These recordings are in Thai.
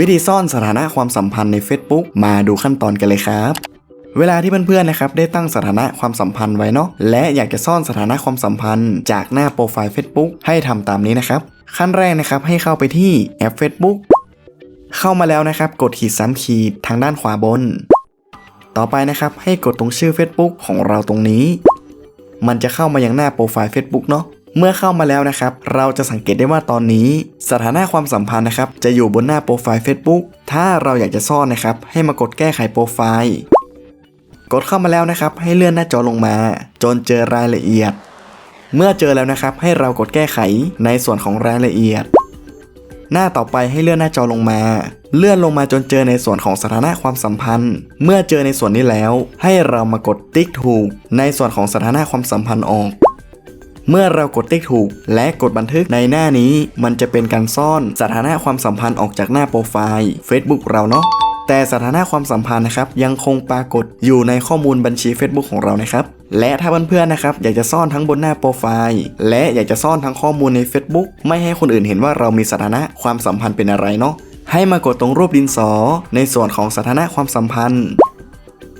วิธีซ่อนสถานะความสัมพันธ์ใน Facebook มาดูขั้นตอนกันเลยครับ เวลาที่เพื่อนๆนะครับได้ตั้งสถานะความสัมพันธ์ไว้เนาะและอยากจะซ่อนสถานะความสัมพันธ์ จากหน้าโปรไฟล์ Facebook ให้ทำตามนี้นะครับ ขั้นแรกนะครับให้เข้าไปที่แอป Facebook เข้ามาแล้วนะครับ กดขีดซ้ำขีดทางด้านขวาบน ต่อไปนะครับให้กดตรงชื่อ Facebook ของเราตรงนี้ มันจะเข้ามายังหน้าโปรไฟล์ Facebook เนาะ เมื่อเข้ามาแล้วนะครับ เราจะสังเกตได้ว่าตอนนี้ สถานะความสัมพันธ์นะครับ จะอยู่บนหน้าโปรไฟล์ Facebook ถ้าเราอยากจะซ่อนนะครับ ให้มากดแก้ไขโปรไฟล์ กดเข้ามาแล้วนะครับ ให้เลื่อนหน้าจอลงมา จนเจอรายละเอียด เมื่อเจอแล้วนะครับ ให้เรากดแก้ไขในส่วนของรายละเอียด หน้าต่อไปให้เลื่อนหน้าจอลงมา เลื่อนลงมาจนเจอในส่วนของสถานะความสัมพันธ์ เมื่อเจอในส่วนนี้แล้ว ให้เรามากดติ๊กถูก ในส่วนของสถานะความสัมพันธ์ออก เมื่อเรากดติ๊กถูก และกดบันทึกในหน้านี้ มันจะเป็นการซ่อนสถานะความสัมพันธ์ออกจากหน้าโปรไฟล์ Facebook เราเนาะแต่สถานะความสัมพันธ์นะครับยังคงปรากฏอยู่ในข้อมูลบัญชี Facebook ของเรานะครับ และถ้าเพื่อนๆนะครับอยากจะซ่อนทั้งบนหน้าโปรไฟล์ และอยากจะซ่อนทั้งข้อมูลใน Facebook ไม่ให้คนอื่นเห็นว่าเรามีสถานะความสัมพันธ์เป็นอะไรเนาะให้มากดตรงรูปดินสอ ในส่วนของสถานะความสัมพันธ์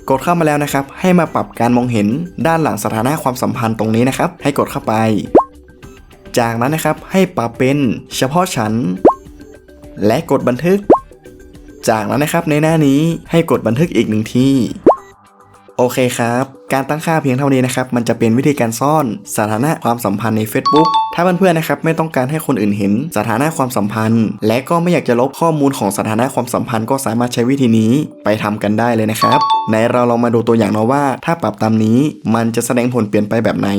กดเข้ามาแล้วนะครับ ให้มาปรับการมองเห็นด้านหลังสถานะความสัมพันธ์ตรงนี้นะครับ ให้กดเข้าไป จากนั้นนะครับให้ปรับเป็นเฉพาะฉัน และกดบันทึก จากนั้นนะครับในหน้านี้ให้กดบันทึกอีกหนึ่งที่ โอเคครับ การตั้งค่าเพียงเท่านี้นะครับมันจะเป็นวิธีการซ่อนสถานะความสัมพันธ์ใน Facebook ถ้าเพื่อนๆนะครับไม่ต้องการให้คนอื่นเห็นสถานะความสัมพันธ์ และก็ไม่อยากจะลบข้อมูลของสถานะความสัมพันธ์ก็สามารถใช้วิธีนี้ไปทำกันได้เลยนะครับในเราลองมาดูตัวอย่างเนาะว่า ถ้าปรับตามนี้มันจะแสดงผลเปลี่ยนไปแบบไหน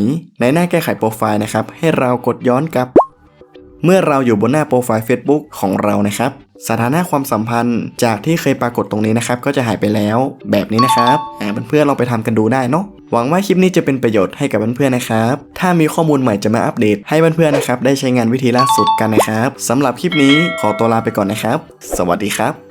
ในหน้าแก้ไขโปรไฟล์นะครับให้เรากดย้อนกลับ เมื่อเราอยู่บนหน้าโปรไฟล์ Facebook ของเรานะครับ สถานะความสัมพันธ์จากที่เคยปรากฏตรงนี้นะครับ ก็จะหายไปแล้วแบบนี้นะครับอ่าเพื่อนๆลองไปทำกันดูได้เนาะหวังว่าคลิปนี้จะเป็นประโยชน์ให้กับเพื่อนๆนะครับ ถ้ามีข้อมูลใหม่จะมาอัปเดตให้เพื่อนๆนะครับ ได้ใช้งานวิธีล่าสุดกันนะครับสำหรับคลิปนี้ขอตัวลาไปก่อนนะครับ สวัสดีครับ